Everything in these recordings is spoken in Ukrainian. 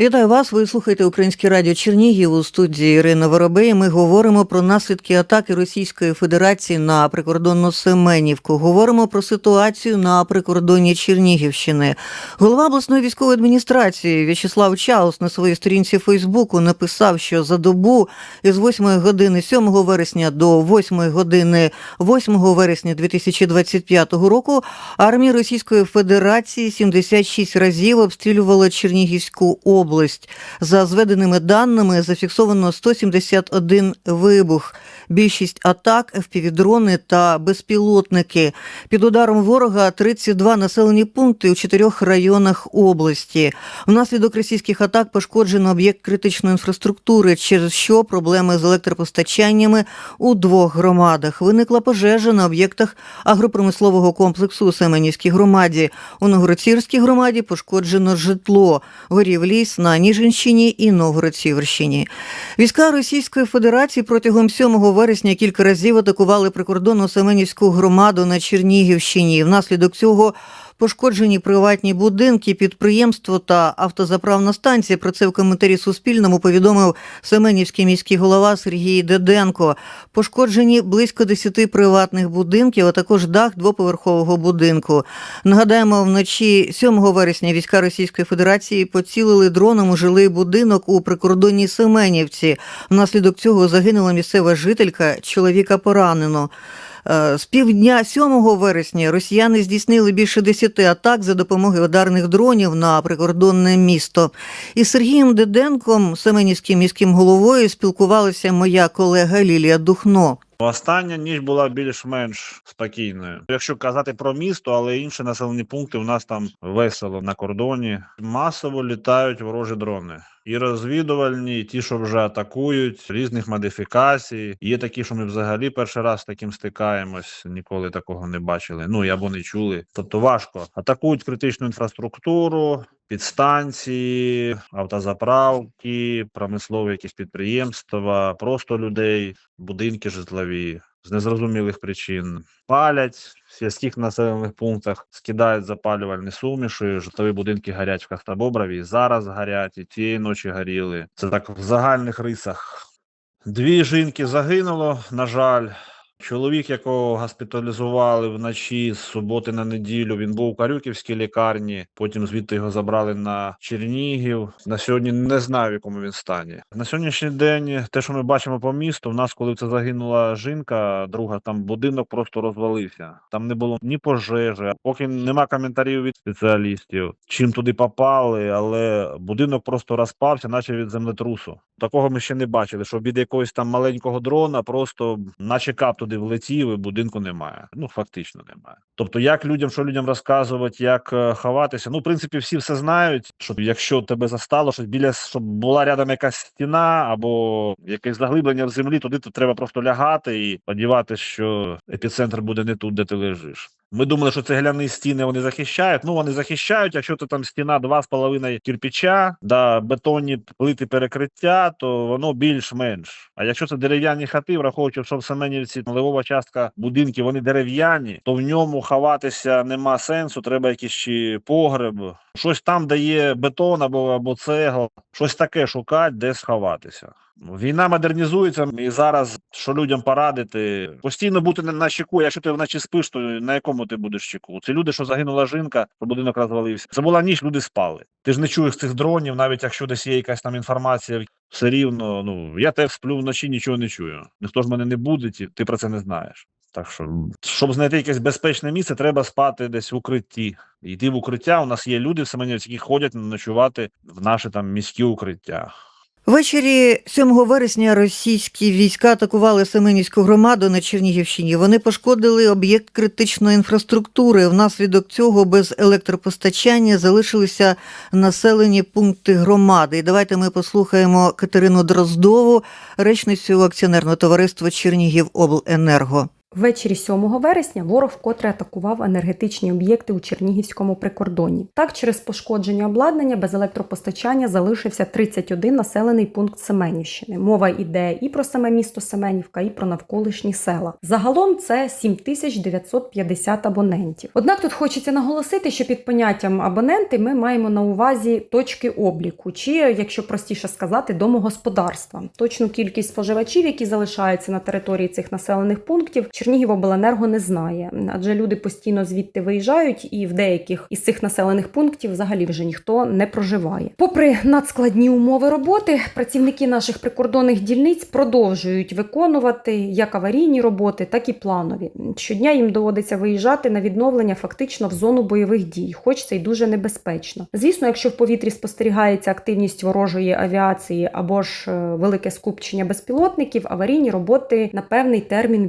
Вітаю вас. Ви слухаєте Українське радіо Чернігів у студії Ірина Воробей. Ми говоримо про наслідки атаки Російської Федерації на прикордонну Семенівку. Говоримо про ситуацію на прикордонні Чернігівщини. Голова обласної військової адміністрації В'ячеслав Чаус на своїй сторінці Фейсбуку написав, що за добу із 8 години 7 вересня до 8 години 8 вересня 2025 року армія Російської Федерації 76 разів обстрілювала Чернігівську область. За зведеними даними зафіксовано 171 вибух. Більшість атак, FPV-дрони та безпілотники. Під ударом ворога 32 населені пункти у чотирьох районах області. Внаслідок російських атак пошкоджено об'єкт критичної інфраструктури, через що проблеми з електропостачаннями у двох громадах. Виникла пожежа на об'єктах агропромислового комплексу у Семенівській громаді. У Новгородцівській громаді пошкоджено житло. Горів ліс на Ніжинщині і Новгород-Сіверщині. Війська Російської Федерації протягом 7 вересня кілька разів атакували прикордонну Семенівську громаду на Чернігівщині. Внаслідок цього пошкоджені приватні будинки, підприємство та автозаправна станція. Про це в коментарі Суспільному повідомив Семенівський міський голова Сергій Деденко. Пошкоджені близько 10 приватних будинків, а також дах двоповерхового будинку. Нагадаємо, вночі 7 вересня війська Російської Федерації поцілили дроном у жилий будинок у прикордонній Семенівці. Внаслідок цього загинула місцева жителька, чоловіка поранено. Е, З півдня 7 вересня росіяни здійснили більше 10 атак за допомогою ударних дронів на прикордонне місто. Із Сергієм Деденком, Семенівським міським головою, спілкувалася моя колега Лілія Духно. Остання ніч була більш-менш спокійною. Якщо казати про місто, але інші населені пункти у нас там весело на кордоні. Масово літають ворожі дрони. І розвідувальні, і ті, що вже атакують, різних модифікацій. Є такі, що ми взагалі перший раз з таким стикаємось, ніколи такого не бачили. Ну і або не чули. Тобто важко. Атакують критичну інфраструктуру, підстанції, автозаправки, промислові якісь підприємства, просто людей, будинки житлові з незрозумілих причин. Палять в сільських населених пунктах, скидають запалювальні суміші, житлові будинки горять в Кахтабоброві, і зараз горять, і тієї ночі горіли. Це так в загальних рисах. Дві жінки загинуло, на жаль. Чоловік, якого госпіталізували вночі з суботи на неділю, він був у Карюківській лікарні. Потім звідти його забрали на Чернігів. На сьогодні не знаю, в якому він стані. На сьогоднішній день, те, що ми бачимо по місту, в нас, коли це загинула жінка, друга там будинок просто розвалився. Там не було ні пожежі, поки нема коментарів від спеціалістів, чим туди попали, але будинок просто розпався, наче від землетрусу. Такого ми ще не бачили, що від якогось там маленького дрона просто наче кап туди влетів, і будинку немає. Ну фактично немає. Тобто, як людям, що людям розказувати, як е, ховатися. Ну, в принципі, всі все знають. Що якщо тебе застало, що біля щоб була рядом якась стіна або якесь заглиблення в землі, туди то треба просто лягати і сподіватися, що епіцентр буде не тут, де ти лежиш. Ми думали, що цегляні стіни вони захищають. Ну вони захищають. Якщо то там стіна 2,5 кирпича, да бетонні плити перекриття, то воно більш-менш. А якщо це дерев'яні хати, враховуючи, що в Семенівці левова частка будинків вони дерев'яні, то в ньому ховатися нема сенсу. Треба якийсь чи погреб, щось там дає бетон або або цегла, щось таке шукати, де сховатися. Війна модернізується, і зараз що людям порадити, постійно бути на, щеку. Якщо ти вночі спиш, то на якому ти будеш щеку? Це люди, що загинула жінка, що будинок розвалився. Це була ніч, люди спали. Ти ж не чуєш цих дронів, навіть якщо десь є якась там інформація, все рівно. Ну я теж сплю вночі, нічого не чую. Ніхто ж мене не буде, ти про це не знаєш. Так що, щоб знайти якесь безпечне місце, треба спати десь в укритті. Йти в укриття. У нас є люди в Семенівці, які ходять ночувати в наші там міські укриття. Ввечері 7 вересня російські війська атакували Семенівську громаду на Чернігівщині. Вони пошкодили об'єкт критичної інфраструктури. Внаслідок цього без електропостачання залишилися населені пункти громади. І давайте ми послухаємо Катерину Дроздову, речницю акціонерного товариства Чернігівобленерго. Ввечері 7 вересня ворог вкотре атакував енергетичні об'єкти у Чернігівському прикордонні. Так, через пошкодження обладнання без електропостачання залишився 31 населений пункт Семенівщини. Мова йде і про саме місто Семенівка, і про навколишні села. Загалом це 7950 абонентів. Однак тут хочеться наголосити, що під поняттям абоненти ми маємо на увазі точки обліку, чи, якщо простіше сказати, домогосподарства. Точну кількість споживачів, які залишаються на території цих населених пунктів, Чернігівобленерго не знає, адже люди постійно звідти виїжджають, і в деяких із цих населених пунктів взагалі вже ніхто не проживає. Попри надскладні умови роботи, працівники наших прикордонних дільниць продовжують виконувати як аварійні роботи, так і планові. Щодня їм доводиться виїжджати на відновлення фактично в зону бойових дій, хоч це й дуже небезпечно. Звісно, якщо в повітрі спостерігається активність ворожої авіації або ж е, велике скупчення безпілотників, аварійні роботи на певний термін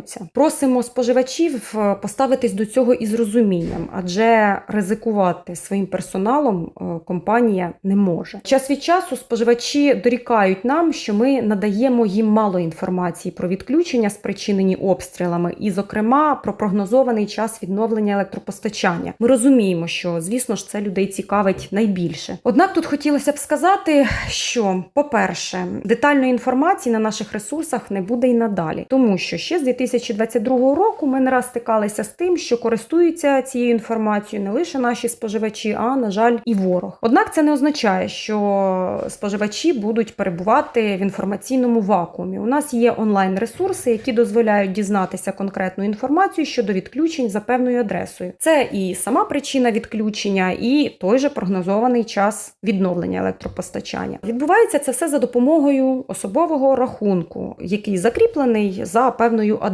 відкладаються. Просимо споживачів е, поставитись до цього із розумінням, адже ризикувати своїм персоналом е, компанія не може. Час від часу споживачі дорікають нам, що ми надаємо їм мало інформації про відключення, спричинені обстрілами, і, зокрема, про прогнозований час відновлення електропостачання. Ми розуміємо, що звісно ж це людей цікавить найбільше. Однак тут хотілося б сказати, що, по-перше, детальної інформації на наших ресурсах не буде і надалі, тому що ще з 2022 року ми не раз стикалися з тим, що користуються цією інформацією не лише наші споживачі, а на жаль, і ворог. Однак це не означає, що споживачі будуть перебувати в інформаційному вакуумі. У нас є онлайн ресурси, які дозволяють дізнатися конкретну інформацію щодо відключень за певною адресою. Це і сама причина відключення, і той же прогнозований час відновлення електропостачання. Відбувається це все за допомогою особового рахунку, який закріплений за певною адресою.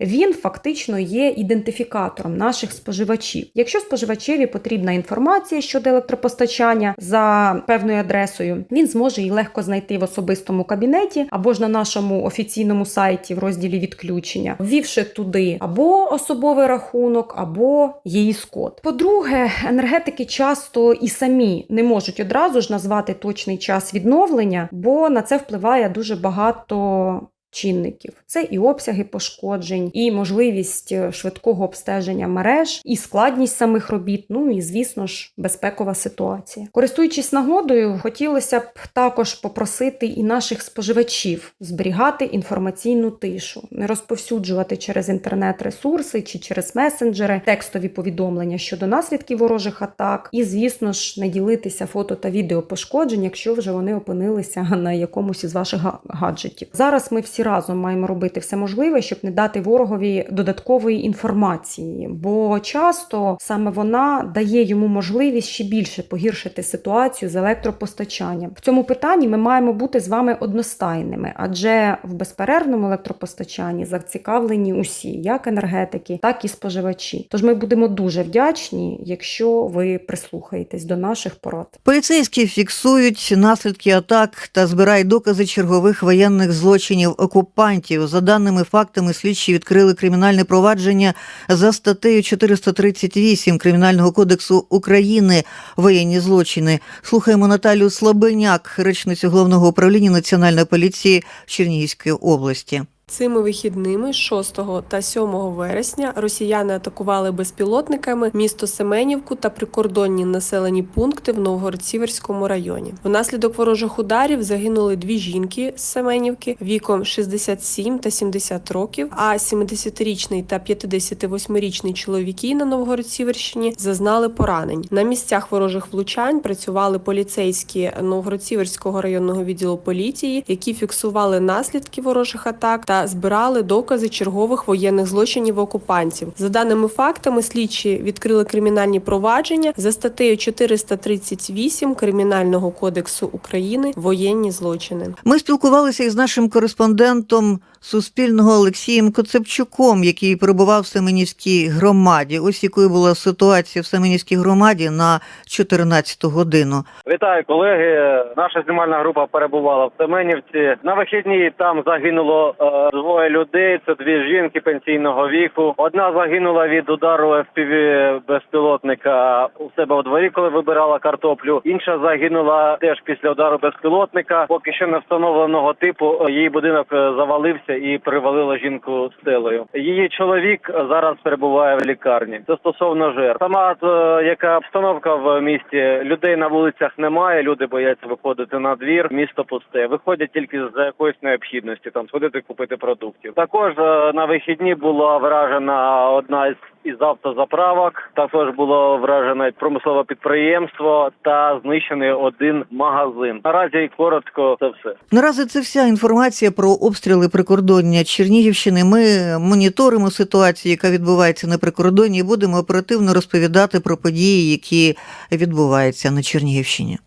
Він фактично є ідентифікатором наших споживачів. Якщо споживачеві потрібна інформація щодо електропостачання за певною адресою, він зможе її легко знайти в особистому кабінеті або ж на нашому офіційному сайті в розділі відключення, ввівши туди або особовий рахунок, або її код. По-друге, енергетики часто і самі не можуть одразу ж назвати точний час відновлення, бо на це впливає дуже багато. Чинників це і обсяги пошкоджень, і можливість е, швидкого обстеження мереж, і складність самих робіт. Ну і звісно ж, безпекова ситуація. Користуючись нагодою, хотілося б також попросити і наших споживачів зберігати інформаційну тишу, не розповсюджувати через інтернет-ресурси чи через месенджери текстові повідомлення щодо наслідків ворожих атак, і, звісно ж, не ділитися фото та відео пошкоджень, якщо вже вони опинилися на якомусь із ваших гаджетів. Зараз ми всі разом маємо робити все можливе, щоб не дати ворогові додаткової інформації, бо часто саме вона дає йому можливість ще більше погіршити ситуацію з електропостачанням. В цьому питанні ми маємо бути з вами одностайними, адже в безперервному електропостачанні зацікавлені усі, як енергетики, так і споживачі. Тож ми будемо дуже вдячні, якщо ви прислухаєтесь до наших порад. Поліцейські фіксують наслідки атак та збирають докази чергових воєнних злочинів окупантів. За даними фактами, слідчі відкрили кримінальне провадження за статтею 438 Кримінального кодексу України воєнні злочини. Слухаємо Наталію Слабеняк, речницю головного управління Національної поліції Чернігівської області. Цими вихідними 6 та 7 вересня росіяни атакували безпілотниками місто Семенівку та прикордонні населені пункти в Новгород-Сіверському районі. Внаслідок ворожих ударів загинули дві жінки з Семенівки віком 67 та 70 років. А 70-річний та 58-річний чоловіки на Новгород-Сіверщині зазнали поранень. На місцях ворожих влучань працювали поліцейські Новгород-Сіверського районного відділу поліції, які фіксували наслідки ворожих атак та збирали докази чергових воєнних злочинів окупантів. За даними фактами, слідчі відкрили кримінальні провадження за статтею 438 Кримінального кодексу України воєнні злочини. Ми спілкувалися із нашим кореспондентом Суспільного Олексієм Коцепчуком, який перебував в Семенівській громаді. Ось якою була ситуація в Семенівській громаді на 14 годину. Вітаю, колеги. Наша знімальна група перебувала в Семенівці. На вихідні там загинуло е, загинуло двоє людей. Це дві жінки пенсійного віку. Одна загинула від удару FPV безпілотника у себе у дворі, коли вибирала картоплю. Інша загинула теж після удару безпілотника. Поки що не встановленого типу. Її будинок е, завалився і привалило жінку стелею. Її чоловік зараз перебуває в лікарні. Це стосовно жертв. Сама е, яка обстановка в місті людей на вулицях немає. Люди бояться виходити на двір. Місто пусте. Виходять тільки з якоїсь необхідності там сходити купити продуктів. Також е, на вихідні була вражена одна із із автозаправок. Також було вражено промислове підприємство та знищений один магазин. Наразі коротко це все. Наразі це вся інформація про обстріли прикордоння Чернігівщини. Ми моніторимо ситуацію, яка відбувається на прикордонні, і будемо оперативно розповідати про події, які відбуваються на Чернігівщині.